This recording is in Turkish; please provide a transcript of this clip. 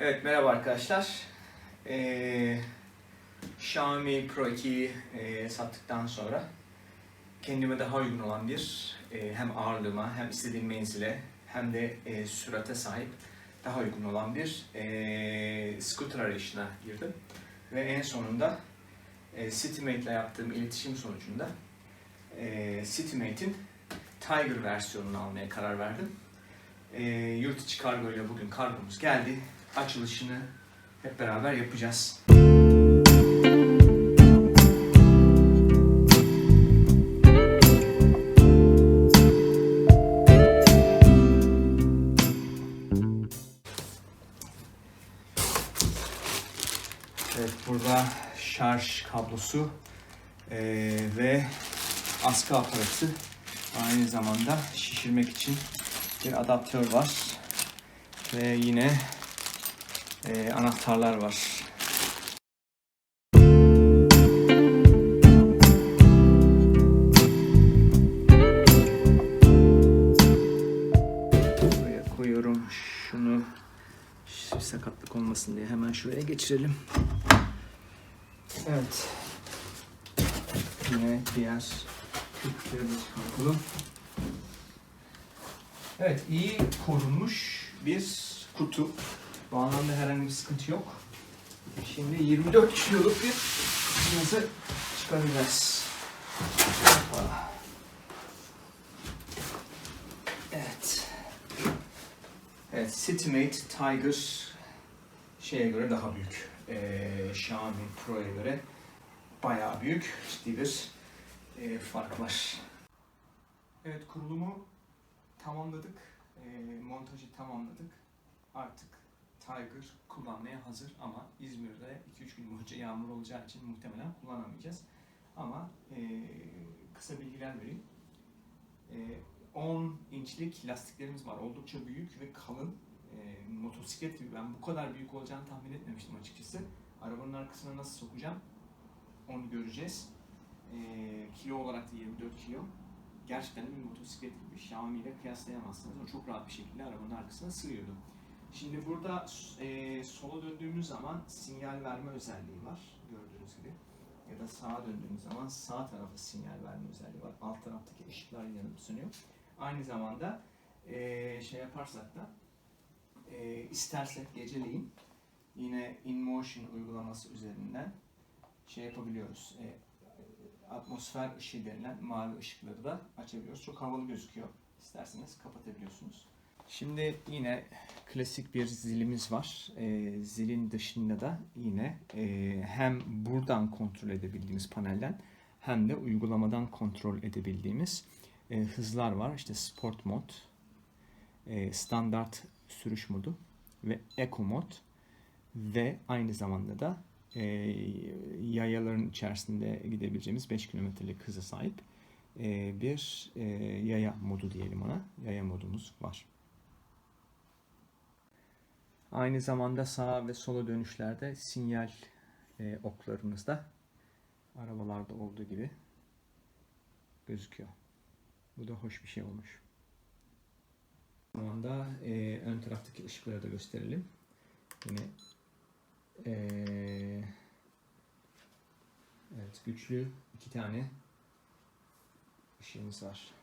Evet merhaba arkadaşlar. Ee, Xiaomi Pro 2'yi e, sattıktan sonra kendime daha uygun olan bir e, hem ağırlığıma hem istediğim menzile hem de e, sürate sahip daha uygun olan bir e, scooter arayışına girdim. Ve en sonunda e, CityMate ile yaptığım iletişim sonucunda e, CityMate'in Tiger versiyonunu almaya karar verdim. E, yurt içi kargo ile bugün kargomuz geldi. Açılışını hep beraber yapacağız. Evet burada şarj kablosu eee, ve askı aparatı aynı zamanda şişirmek için bir adaptör var ve yine eee, anahtarlar var. Buraya koyuyorum şunu sakatlık olmasın diye hemen şuraya geçirelim. Evet. Yine diğer küpleri çıkartalım. Evet, iyi korunmuş bir kutu. Bu anlamda herhangi bir sıkıntı yok. Şimdi 24 kiloluk bir kutumuzı çıkaracağız. Evet. Evet, CityMate Tiger şeye göre daha büyük. Ee, Xiaomi Pro'ya göre bayağı büyük. Ciddi bir e, fark var. Evet, kurulumu tamamladık. Ee, montajı tamamladık. Artık Tiger kullanmaya hazır ama İzmir'de 2-3 gün boyunca yağmur olacağı için muhtemelen kullanamayacağız. Ama e, kısa bilgiler vereyim. E, 10 inçlik lastiklerimiz var. Oldukça büyük ve kalın. E, motosiklet gibi. Ben bu kadar büyük olacağını tahmin etmemiştim açıkçası. Arabanın arkasına nasıl sokacağım onu göreceğiz. E, kilo olarak da 24 kilo. Gerçekten bir motosiklet gibi. Xiaomi ile kıyaslayamazsınız. O çok rahat bir şekilde arabanın arkasına sığıyordu. Şimdi burada e, sola döndüğümüz zaman sinyal verme özelliği var. Gördüğünüz gibi. Ya da sağa döndüğümüz zaman sağ tarafa sinyal verme özelliği var. Alt taraftaki ışıklar yanıp sönüyor. Aynı zamanda e, şey yaparsak da e, istersek geceleyin yine InMotion uygulaması üzerinden şey yapabiliyoruz. E, atmosfer ışığı denilen mavi ışıkları da açabiliyoruz. Çok havalı gözüküyor. İsterseniz kapatabiliyorsunuz. Şimdi yine klasik bir zilimiz var. E, zilin dışında da yine e, hem buradan kontrol edebildiğimiz panelden hem de uygulamadan kontrol edebildiğimiz e, hızlar var. İşte Sport mod, e, standart sürüş modu ve Eco mod ve aynı zamanda da e, yayaların içerisinde gidebileceğimiz 5 kilometrelik hıza sahip e, bir e, yaya modu diyelim ona. Yaya modumuz var. Aynı zamanda sağa ve sola dönüşlerde sinyal e, oklarımız da arabalarda olduğu gibi gözüküyor. Bu da hoş bir şey olmuş. Şu anda e, ön taraftaki ışıkları da gösterelim. Yine e, evet güçlü iki tane ışığımız var.